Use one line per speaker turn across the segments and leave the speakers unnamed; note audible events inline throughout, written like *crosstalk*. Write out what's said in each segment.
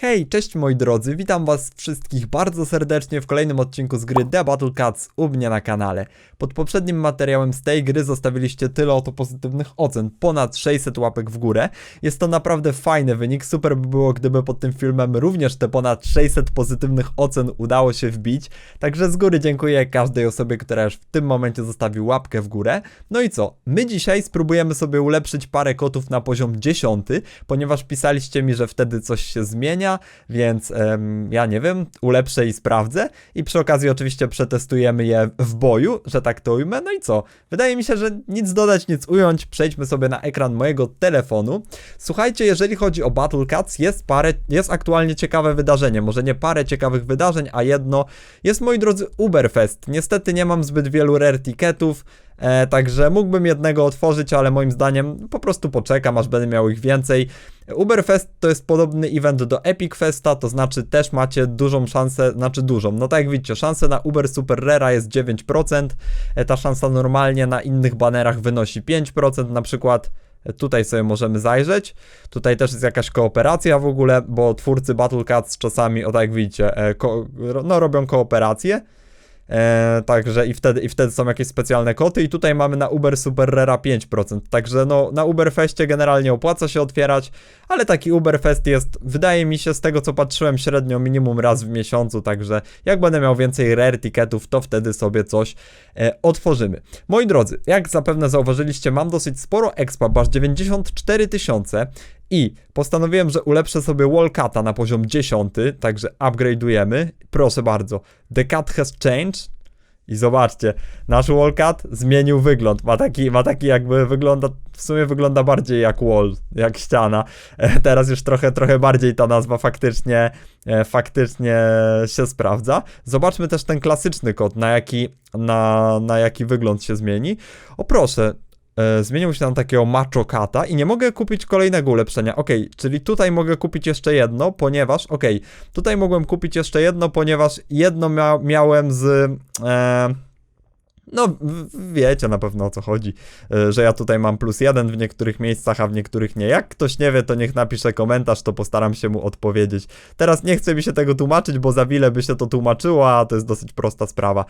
Hej, cześć moi drodzy, witam was wszystkich bardzo serdecznie w kolejnym odcinku z gry The Battle Cats u mnie na kanale. Pod poprzednim materiałem z tej gry zostawiliście tyle oto pozytywnych ocen, ponad 600 łapek w górę. Jest to naprawdę fajny wynik, super by było gdyby pod tym filmem również te ponad 600 pozytywnych ocen udało się wbić. Także z góry dziękuję każdej osobie, która już w tym momencie zostawił łapkę w górę. No i co, my dzisiaj spróbujemy sobie ulepszyć parę kotów na poziom 10, ponieważ pisaliście mi, że wtedy coś się zmienia, więc ja nie wiem, ulepszę i sprawdzę. I przy okazji oczywiście przetestujemy je w boju, że tak to ujmę. No i co? Wydaje mi się, że nic dodać, nic ująć. Przejdźmy sobie na ekran mojego telefonu. Słuchajcie, jeżeli chodzi o Battle Cats, jest parę, jest aktualnie ciekawe wydarzenie. Może nie parę ciekawych wydarzeń, a jedno. Jest, moi drodzy, Uberfest. Niestety nie mam zbyt wielu rare ticketów. E, także mógłbym jednego otworzyć, ale moim zdaniem po prostu poczekam, aż będę miał ich więcej. Uberfest to jest podobny event do Epic Festa, to znaczy też macie dużą szansę, znaczy dużą, no tak jak widzicie, szansa na Uber Super Rare jest 9%, e, ta szansa normalnie na innych banerach wynosi 5%, na przykład e, Tutaj sobie możemy zajrzeć. Tutaj też jest jakaś kooperacja w ogóle, bo twórcy Battle Cats czasami, o tak jak widzicie, e, no robią kooperacje. E, także i wtedy, i wtedy są jakieś specjalne koty i tutaj mamy na Uber Super Rera 5%, także no na Uberfestie generalnie opłaca się otwierać, ale taki Uberfest jest, wydaje mi się z tego co patrzyłem średnio minimum raz w miesiącu, także jak będę miał więcej rare ticketów, to wtedy sobie coś e, otworzymy. Moi drodzy, jak zapewne zauważyliście, mam dosyć sporo expa, aż 94 tysiące i postanowiłem, że ulepszę sobie Wallcata na poziom 10, także upgrade'ujemy. Proszę bardzo, the cat has changed. I zobaczcie, nasz Wallcat zmienił wygląd. Ma taki, ma taki jakby wygląda, w sumie wygląda bardziej jak wall, jak ściana. E, teraz już trochę, trochę bardziej ta nazwa faktycznie, e, faktycznie się sprawdza. Zobaczmy też ten klasyczny kod, na jaki, na, na jaki wygląd się zmieni. O proszę, e, zmienił się na takiego macho kata i nie mogę kupić kolejnego ulepszenia. Ok, czyli tutaj mogę kupić jeszcze jedno, ponieważ, ok, tutaj mogłem kupić jeszcze jedno, ponieważ jedno mia miałem z... E, no, wiecie na pewno o co chodzi, e, że ja tutaj mam plus jeden w niektórych miejscach, a w niektórych nie. Jak ktoś nie wie, to niech napisze komentarz, to postaram się mu odpowiedzieć. Teraz nie chcę mi się tego tłumaczyć, bo za wiele by się to tłumaczyło, a to jest dosyć prosta sprawa.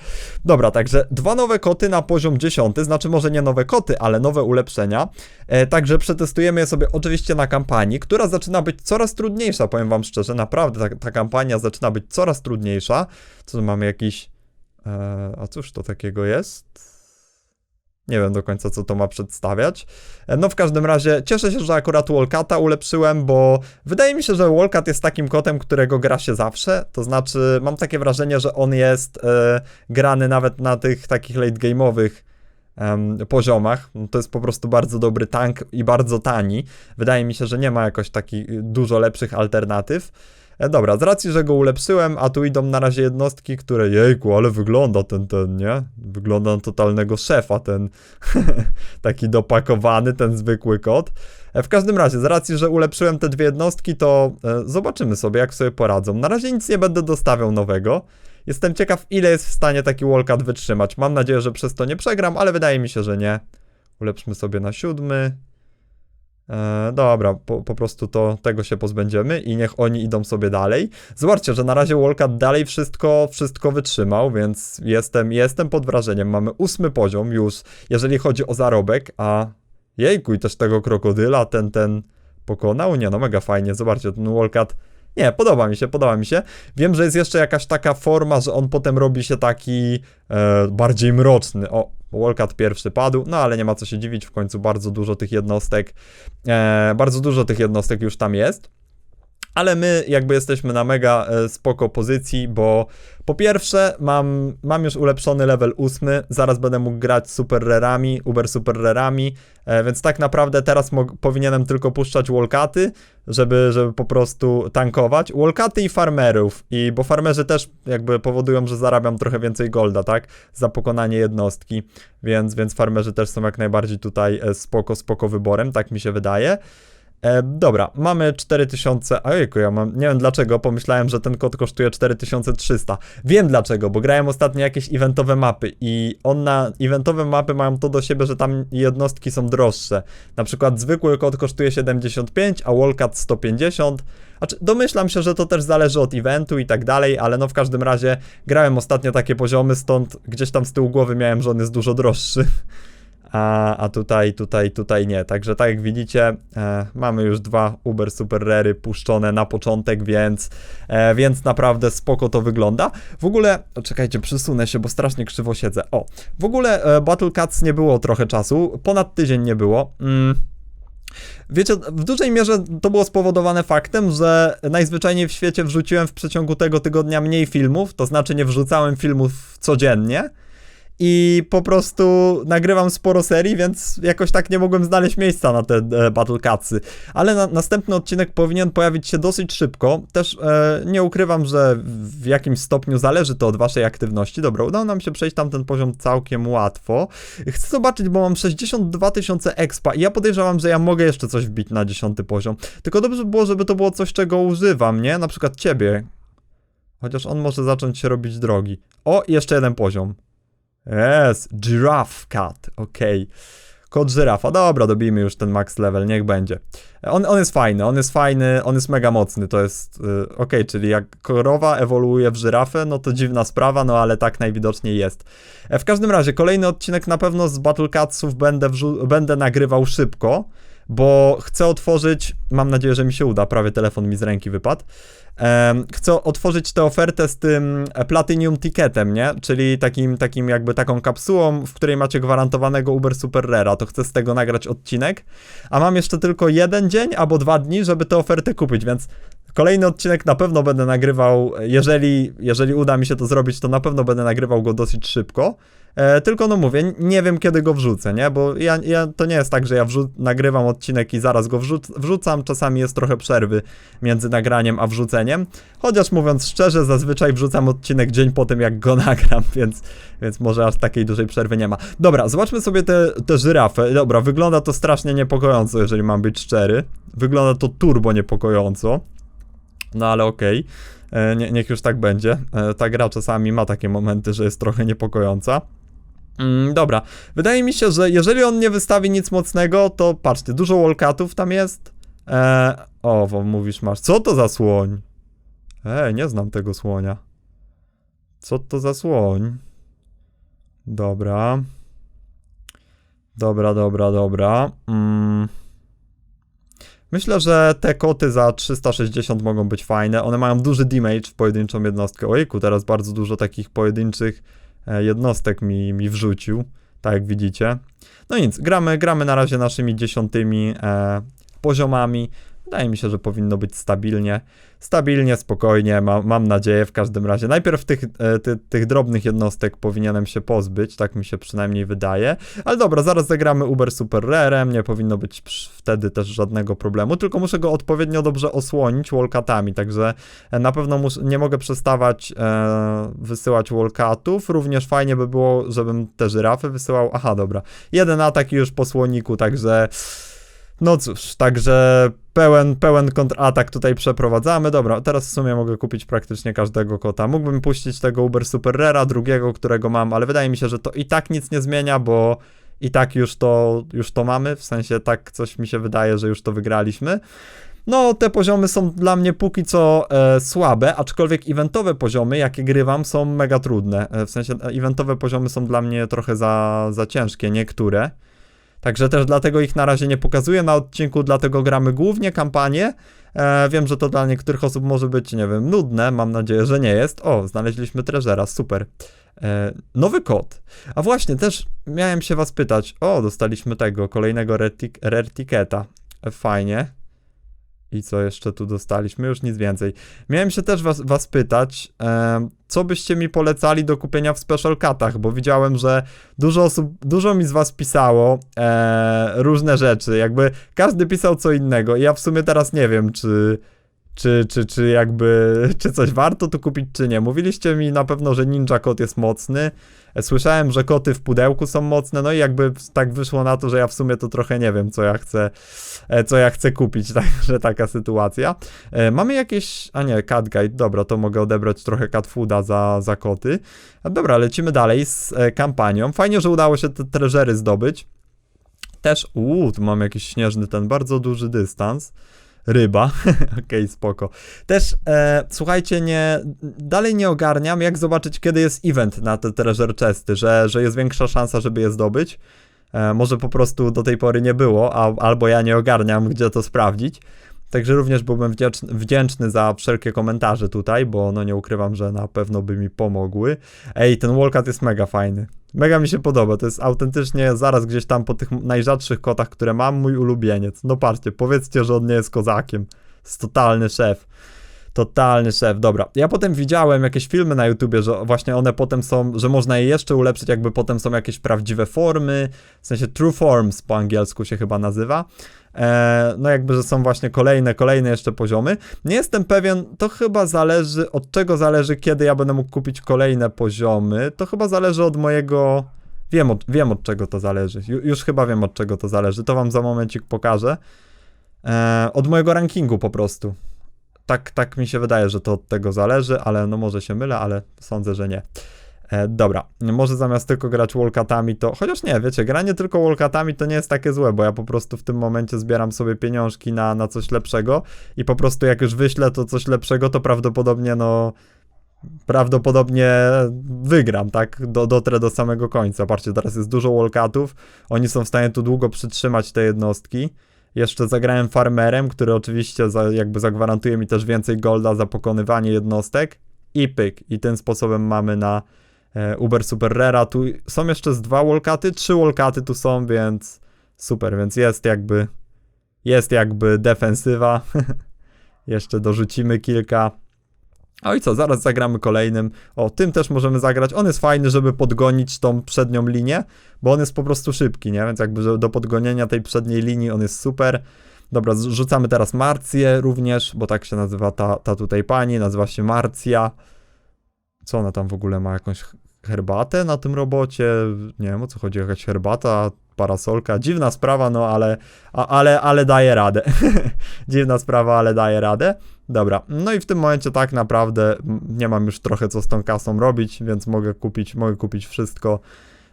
Dobra, także dwa nowe koty na poziom 10, znaczy może nie nowe koty, ale nowe ulepszenia. E, także przetestujemy je sobie oczywiście na kampanii, która zaczyna być coraz trudniejsza, powiem wam szczerze, naprawdę ta, ta kampania zaczyna być coraz trudniejsza. Co mamy jakiś... E, a cóż to takiego jest? Nie wiem do końca, co to ma przedstawiać. E, No, w każdym razie cieszę się, że akurat Wallcata ulepszyłem, bo wydaje mi się, że Wallcat jest takim kotem, którego gra się zawsze. To znaczy, mam takie wrażenie, że on jest e, grany nawet na tych takich late game'owych em, poziomach. To jest po prostu bardzo dobry tank i bardzo tani. Wydaje mi się, że nie ma jakoś takich dużo lepszych alternatyw. E, dobra, z racji, że go ulepszyłem, a tu idą na razie jednostki, które, jejku, ale wygląda ten, ten, nie? Wygląda na totalnego szefa, ten *laughs* taki dopakowany, ten zwykły kot. E, w każdym razie, z racji, że ulepszyłem te dwie jednostki, to e, zobaczymy sobie, jak sobie poradzą. Na razie nic nie będę dostawiał nowego. Jestem ciekaw, ile jest w stanie taki Wallcat wytrzymać. Mam nadzieję, że przez to nie przegram, ale wydaje mi się, że nie. Ulepszmy sobie na siódmy. E, dobra, po, po prostu to tego się pozbędziemy i niech oni idą sobie dalej. Zobaczcie, że na razie Wallcat dalej wszystko, wszystko wytrzymał, więc jestem, jestem pod wrażeniem. Mamy ósmy poziom już, jeżeli chodzi o zarobek, a jejku, i też tego krokodyla ten, ten pokonał. Nie no, mega fajnie, zobaczcie, ten Wallcat nie, podoba mi się, podoba mi się. Wiem, że jest jeszcze jakaś taka forma, że on potem robi się taki e, bardziej mroczny. O, Wallcat pierwszy padł, no ale nie ma co się dziwić, w końcu bardzo dużo tych jednostek, e, bardzo dużo tych jednostek już tam jest. Ale my jakby jesteśmy na mega e, spoko pozycji, bo po pierwsze mam, mam już ulepszony level 8, zaraz będę mógł grać super rarami, uber super rarami, e, więc tak naprawdę teraz powinienem tylko puszczać wallcaty, żeby, żeby po prostu tankować. Wallcaty i farmerów, i bo farmerzy też jakby powodują, że zarabiam trochę więcej golda, tak? Za pokonanie jednostki, więc, więc farmerzy też są jak najbardziej tutaj e, spoko, spoko wyborem, tak mi się wydaje. E, dobra, mamy 4000. Ojejku, ja mam. Nie wiem dlaczego, pomyślałem, że ten kod kosztuje 4300. Wiem dlaczego, bo grałem ostatnio jakieś eventowe mapy i on na eventowe mapy mają to do siebie, że tam jednostki są droższe. Na przykład zwykły kod kosztuje 75, a Wallcat 150, Znaczy, domyślam się, że to też zależy od eventu i tak dalej, ale no w każdym razie grałem ostatnio takie poziomy, stąd gdzieś tam z tyłu głowy miałem, że on jest dużo droższy. *laughs* A, a tutaj, tutaj, tutaj nie. Także tak jak widzicie, e, mamy już dwa Uber Super Rary puszczone na początek, więc, e, więc naprawdę spoko to wygląda. W ogóle, czekajcie, przysunę się, bo strasznie krzywo siedzę. O, w ogóle e, Battle Cats nie było trochę czasu, ponad tydzień nie było. Mm. Wiecie, w dużej mierze to było spowodowane faktem, że najzwyczajniej w świecie wrzuciłem w przeciągu tego tygodnia mniej filmów, to znaczy nie wrzucałem filmów codziennie i po prostu nagrywam sporo serii, więc jakoś tak nie mogłem znaleźć miejsca na te e, Battle Catsy. Ale na, następny odcinek powinien pojawić się dosyć szybko. Też e, nie ukrywam, że w jakimś stopniu zależy to od waszej aktywności. Dobra, udało nam się przejść tam ten poziom całkiem łatwo. Chcę zobaczyć, bo mam 62 tysiące expa i ja podejrzewam, że ja mogę jeszcze coś wbić na 10 poziom. Tylko dobrze by było, żeby to było coś, czego używam, nie? Na przykład ciebie. Chociaż on może zacząć się robić drogi. O, jeszcze jeden poziom. Jest, giraffe cat, okej. Okay. Kod żyrafa, dobra, dobijmy już ten max level, niech będzie. On, on jest fajny, on jest fajny, on jest mega mocny, to jest, yy, ok, czyli jak korowa ewoluuje w żyrafę, no to dziwna sprawa, no ale tak najwidoczniej jest. E, w każdym razie, kolejny odcinek na pewno z Battle Catsów będę, będę nagrywał szybko, bo chcę otworzyć, mam nadzieję, że mi się uda, prawie telefon mi z ręki wypadł. Chcę otworzyć tę ofertę z tym Platinum Ticketem, nie? Czyli takim, takim jakby taką kapsułą, w której macie gwarantowanego Uber Super Rera. To chcę z tego nagrać odcinek. A mam jeszcze tylko jeden dzień albo dwa dni, żeby tę ofertę kupić, więc Kolejny odcinek na pewno będę nagrywał, jeżeli, jeżeli uda mi się to zrobić, to na pewno będę nagrywał go dosyć szybko. E, tylko no mówię, nie wiem kiedy go wrzucę, nie? Bo ja, ja to nie jest tak, że ja nagrywam odcinek i zaraz go wrzuc- wrzucam. Czasami jest trochę przerwy między nagraniem a wrzuceniem. Chociaż mówiąc szczerze, zazwyczaj wrzucam odcinek dzień po tym, jak go *laughs* nagram, więc, więc może aż takiej dużej przerwy nie ma. Dobra, zobaczmy sobie te, te żyrafy. Dobra, wygląda to strasznie niepokojąco, jeżeli mam być szczery. Wygląda to turbo niepokojąco. No ale okej. Okay. E, nie, niech już tak będzie. E, ta gra czasami ma takie momenty, że jest trochę niepokojąca. Mm, dobra, wydaje mi się, że jeżeli on nie wystawi nic mocnego, to patrzcie, dużo wallcatów tam jest. Eee, o, mówisz, masz. Co to za słoń? Ej, nie znam tego słonia. Co to za słoń? Dobra. Dobra, dobra, dobra. Mm. Myślę, że te koty za 360 mogą być fajne. One mają duży damage w pojedynczą jednostkę. Ojku, teraz bardzo dużo takich pojedynczych E, jednostek mi, mi wrzucił, tak jak widzicie. No nic, gramy, gramy na razie naszymi dziesiątymi e, poziomami. Wydaje mi się, że powinno być stabilnie. Stabilnie, spokojnie, ma, mam nadzieję w każdym razie. Najpierw tych, e, ty, tych drobnych jednostek powinienem się pozbyć, tak mi się przynajmniej wydaje. Ale dobra, zaraz zagramy Uber Super Rarem, nie powinno być wtedy też żadnego problemu, tylko muszę go odpowiednio dobrze osłonić wallcatami, także e, na pewno nie mogę przestawać e, wysyłać wallcatów. Również fajnie by było, żebym te żyrafy wysyłał. Aha, dobra. Jeden atak już po słoniku, także... No cóż, także pełen, pełen kontratak tutaj przeprowadzamy. Dobra, teraz w sumie mogę kupić praktycznie każdego kota. Mógłbym puścić tego Uber Super Rera, drugiego, którego mam, ale wydaje mi się, że to i tak nic nie zmienia, bo i tak już to, już to mamy, w sensie tak coś mi się wydaje, że już to wygraliśmy. No, te poziomy są dla mnie póki co e, słabe, aczkolwiek eventowe poziomy, jakie grywam, są mega trudne. E, w sensie e, eventowe poziomy są dla mnie trochę za, za ciężkie, niektóre. Także też dlatego ich na razie nie pokazuję na odcinku, dlatego gramy głównie kampanię. E, wiem, że to dla niektórych osób może być, nie wiem, nudne, mam nadzieję, że nie jest. O, znaleźliśmy treżera, super. E, nowy kod. A właśnie, też miałem się was pytać. O, dostaliśmy tego, kolejnego rare ticketa. E, fajnie. I co jeszcze tu dostaliśmy? Już nic więcej. Miałem się też was, was pytać, e, co byście mi polecali do kupienia w special cutach, bo widziałem, że dużo osób, dużo mi z was pisało e, różne rzeczy, jakby każdy pisał co innego i ja w sumie teraz nie wiem, czy czy, czy, czy jakby, *laughs* czy coś warto tu kupić, czy nie. Mówiliście mi na pewno, że Ninja Kot jest mocny. E, słyszałem, że koty w pudełku są mocne, no i jakby tak wyszło na to, że ja w sumie to trochę nie wiem, co ja chcę, e, co ja chcę kupić, *laughs* także taka sytuacja. E, mamy jakieś, a nie, cat guide, dobra, to mogę odebrać trochę cat fooda za, za koty. Dobra, lecimy dalej z kampanią. Fajnie, że udało się te treżery zdobyć. Też, uuu, tu mam jakiś śnieżny ten, bardzo duży dystans. Ryba. *laughs* Okej, spoko. Też, e, słuchajcie, nie, dalej nie ogarniam, jak zobaczyć, kiedy jest event na te treasure chesty, że, że jest większa szansa, żeby je zdobyć. E, może po prostu do tej pory nie było, a, albo ja nie ogarniam, gdzie to sprawdzić. Także również byłbym wdzięczny, wdzięczny za wszelkie komentarze tutaj, bo no nie ukrywam, że na pewno by mi pomogły. Ej, ten Wallcat jest mega fajny. Mega mi się podoba, to jest autentycznie zaraz gdzieś tam po tych najrzadszych kotach, które mam, mój ulubieniec. No patrzcie, powiedzcie, że on nie jest kozakiem. Jest totalny szef. Totalny szef, dobra. Ja potem widziałem jakieś filmy na YouTubie, że właśnie one potem są, że można je jeszcze ulepszyć, jakby potem są jakieś prawdziwe formy, w sensie true forms po angielsku się chyba nazywa. E, no jakby, że są właśnie kolejne, kolejne jeszcze poziomy. Nie jestem pewien, to chyba zależy, od czego zależy, kiedy ja będę mógł kupić kolejne poziomy. To chyba zależy od mojego... Wiem od, wiem od czego to zależy. Ju, już chyba wiem od czego to zależy. To wam za momencik pokażę. E, od mojego rankingu po prostu. Tak, tak mi się wydaje, że to od tego zależy, ale no może się mylę, ale sądzę, że nie. E, dobra, może zamiast tylko grać wallcatami to, chociaż nie, wiecie, granie tylko wallcatami to nie jest takie złe, bo ja po prostu w tym momencie zbieram sobie pieniążki na, na coś lepszego i po prostu jak już wyślę to coś lepszego, to prawdopodobnie no prawdopodobnie wygram, tak, do, dotrę do samego końca. Patrzcie, teraz jest dużo wallcatów, oni są w stanie tu długo przytrzymać te jednostki. Jeszcze zagrałem farmerem, który oczywiście za, jakby zagwarantuje mi też więcej golda za pokonywanie jednostek i pyk. I tym sposobem mamy na Uber Super Rera. Tu są jeszcze z dwa wallcaty, trzy wallcaty tu są, więc super, więc jest jakby jest jakby defensywa. *laughs* jeszcze dorzucimy kilka. O i co, zaraz zagramy kolejnym. O, tym też możemy zagrać. On jest fajny, żeby podgonić tą przednią linię, bo on jest po prostu szybki, nie? Więc jakby do podgonienia tej przedniej linii on jest super. Dobra, rzucamy teraz Marcję również, bo tak się nazywa ta, ta tutaj pani, nazywa się Marcja. Co ona tam w ogóle ma? Jakąś herbatę na tym robocie? Nie wiem o co chodzi, jakaś herbata, parasolka. Dziwna sprawa, no ale, a, ale, ale daje radę. *laughs* Dziwna sprawa, ale daje radę. Dobra, no i w tym momencie tak naprawdę nie mam już trochę co z tą kasą robić, więc mogę kupić, mogę kupić wszystko.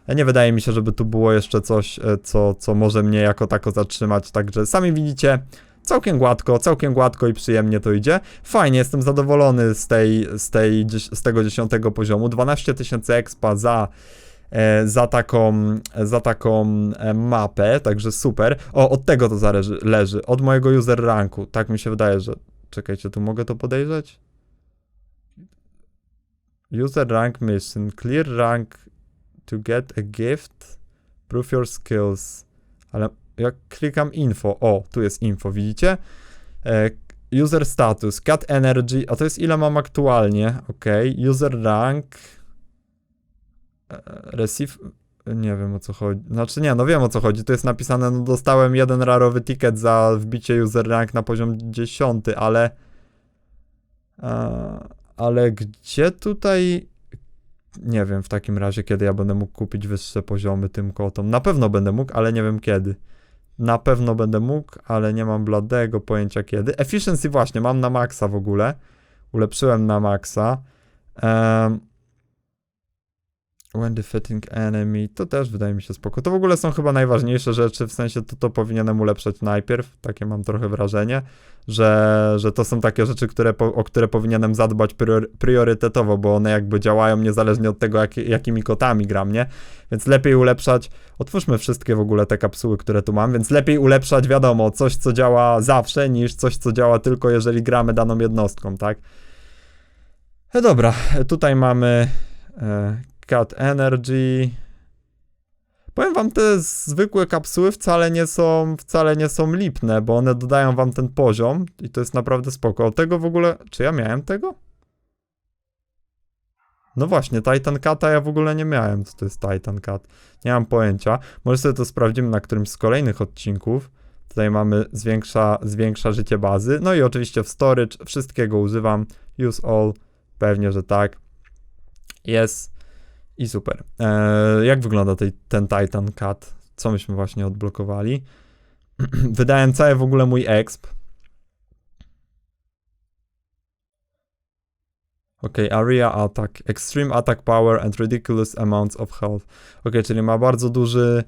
Nie wydaje mi się, żeby tu było jeszcze coś, e, co, co może mnie jako tako zatrzymać, także sami widzicie, Całkiem gładko, całkiem gładko i przyjemnie to idzie. Fajnie, jestem zadowolony z, tej, z, tej, z tego dziesiątego poziomu. 12 tysięcy expa za, e, za taką, za taką e, mapę, także super. O, od tego to zależy, leży, od mojego user ranku. Tak mi się wydaje, że... Czekajcie, tu mogę to podejrzeć? User rank mission. Clear rank to get a gift. Prove your skills. Ale jak klikam info, o, tu jest info, widzicie? E, user status, cat energy, a to jest ile mam aktualnie, ok, user rank, e, receive, nie wiem o co chodzi, znaczy nie, no wiem o co chodzi, to jest napisane, no dostałem jeden rarowy ticket za wbicie user rank na poziom 10, ale, ale gdzie tutaj nie wiem w takim razie, kiedy ja będę mógł kupić wyższe poziomy tym kotom. Na pewno będę mógł, ale nie wiem kiedy. Na pewno będę mógł, ale nie mam bladego pojęcia kiedy. Efficiency właśnie, mam na maksa w ogóle. Ulepszyłem na maksa. Um, when defeating enemy, to też wydaje mi się spoko. To w ogóle są chyba najważniejsze rzeczy, w sensie to, to powinienem ulepszać najpierw, takie mam trochę wrażenie, że, że to są takie rzeczy, które, o które powinienem zadbać prior, priorytetowo, bo one jakby działają niezależnie od tego, jak, jakimi kotami gram, nie? Więc lepiej ulepszać, otwórzmy wszystkie w ogóle te kapsuły, które tu mam, więc lepiej ulepszać, wiadomo, coś, co działa zawsze, niż coś, co działa tylko jeżeli gramy daną jednostką, tak? No dobra, tutaj mamy e, Cat Energy. Powiem wam, te zwykłe kapsuły wcale nie są, wcale nie są lipne, bo one dodają wam ten poziom i to jest naprawdę spoko. Tego w ogóle, czy ja miałem tego? No właśnie, Titan Cata ja w ogóle nie miałem, co to jest Titan Cat. Nie mam pojęcia. Może sobie to sprawdzimy na którymś z kolejnych odcinków. Tutaj mamy zwiększa, zwiększa życie bazy. No i oczywiście w storage wszystkiego używam. Use all, pewnie, że tak. Jest i super. Eee, jak wygląda tej, ten Titan Cat? Co myśmy właśnie odblokowali? *clears throat* Wydałem cały w ogóle mój exp. Ok, area attack, extreme attack power and ridiculous amounts of health. Ok, czyli ma bardzo duży,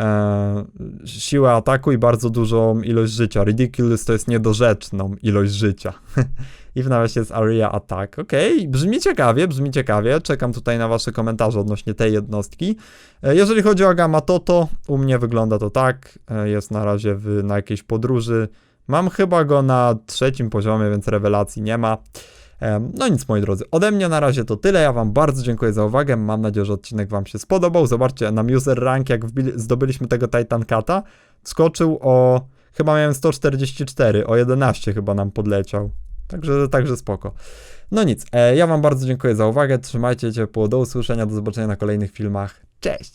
e, siłę ataku i bardzo dużą ilość życia. Ridiculous to jest niedorzeczną ilość życia. *laughs* I w nawiasie jest Area Attack. Okej, brzmi ciekawie, brzmi ciekawie. Czekam tutaj na wasze komentarze odnośnie tej jednostki. E, Jeżeli chodzi o Gamato, to u mnie wygląda to tak. E, Jest na razie w, na jakiejś podróży. Mam chyba go na trzecim poziomie, więc rewelacji nie ma. Em, No nic, moi drodzy, ode mnie na razie to tyle. Ja Wam bardzo dziękuję za uwagę. Mam nadzieję, że odcinek Wam się spodobał. Zobaczcie, nam user rank, jak zdobyliśmy tego Titan Cata, skoczył o. Chyba miałem 144, o 11 chyba nam podleciał. Także, także spoko. No nic, e, ja Wam bardzo dziękuję za uwagę. Trzymajcie ciepło. Do usłyszenia, do zobaczenia na kolejnych filmach. Cześć!